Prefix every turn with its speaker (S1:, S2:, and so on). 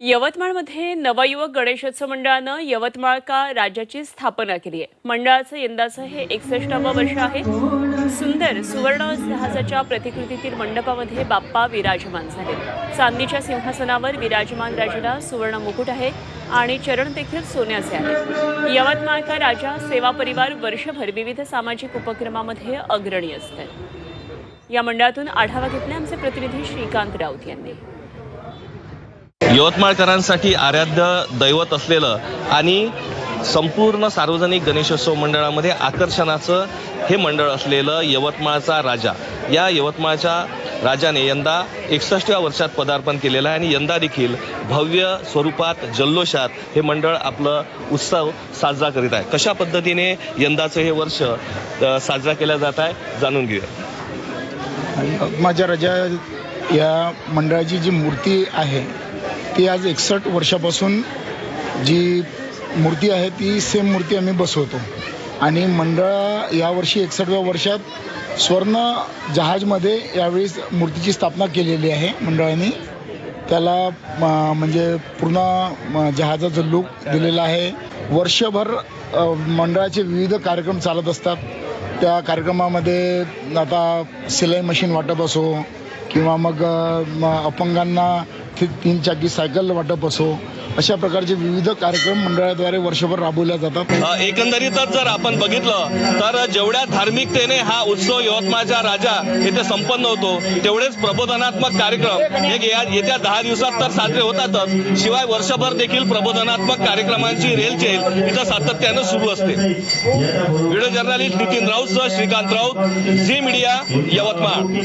S1: यवतमाळमध्ये नवयुवक गणेशोत्सव मंडळानं यवतमाळ का राज्याची स्थापना केली आहे. मंडळाचं यंदाचं हे एकसष्टावं वर्ष आहे. सुंदर सुवर्ण जहाजाच्या प्रतिकृतीतील मंडपामध्ये बाप्पा विराजमान झाले. चांदीच्या सिंहासनावर विराजमान राजाला सुवर्ण मुकुट आहे आणि चरण देखील सोन्याचे आहे. यवतमाळ का राजा सेवा परिवार वर्षभर विविध सामाजिक उपक्रमामध्ये अग्रणी असते या मंडळातून आढावा घेतला आमचे प्रतिनिधी श्रीकांत राऊत यांनी.
S2: यवतमाळकरांसाठी आराध्य दैवत असलेलं आणि संपूर्ण सार्वजनिक गणेशोत्सव मंडळामध्ये आकर्षणाचं हे मंडळ असलेलं यवतमाळचा राजा. या यवतमाळच्या राजाने यंदा एकसष्टव्या वर्षात पदार्पण केलेलं आहे आणि यंदा देखील भव्य स्वरूपात जल्लोषात हे मंडळ आपलं उत्सव साजरा करीत आहे. कशा पद्धतीने यंदाचं हे वर्ष साजरा केलं जात आहे जाणून घेऊया.
S3: माझ्या राजा या मंडळाची जी मूर्ती आहे ती आज एकसष्ट वर्षापासून जी मूर्ती आहे ती सेम मूर्ती आम्ही बसवतो. आणि मंडळ यावर्षी एकसष्टव्या वर्षात स्वर्ण जहाजमध्ये यावेळी मूर्तीची स्थापना केलेली आहे मंडळाने. त्याला म्हणजे पूर्ण जहाजाचं लूक दिलेलं आहे. वर्षभर मंडळाचे विविध कार्यक्रम चालत असतात. त्या कार्यक्रमामध्ये आता सिलाई मशीन वाटप असो किंवा मग म, अपंगांना ते तीन चाकी सायकल वाटप असो अशा प्रकारचे विविध कार्यक्रम मंडळाद्वारे वर्षभर राबवल्या जातात.
S2: एकंदरीतच जर आपण बघितलं तर जेवढ्या धार्मिकतेने हा उत्सव यवतमाळचा राजा येथे संपन्न होतो तेवढेच प्रबोधनात्मक कार्यक्रम. हे येत्या दहा दिवसात तर साजरे होतातच. शिवाय वर्षभर देखील प्रबोधनात्मक कार्यक्रमांची रेलचेल इथं सातत्यानं सुरू असते. व्हिडिओ जर्नलिस्ट नितीन राऊतसह श्रीकांत राऊत झी मीडिया यवतमाळ.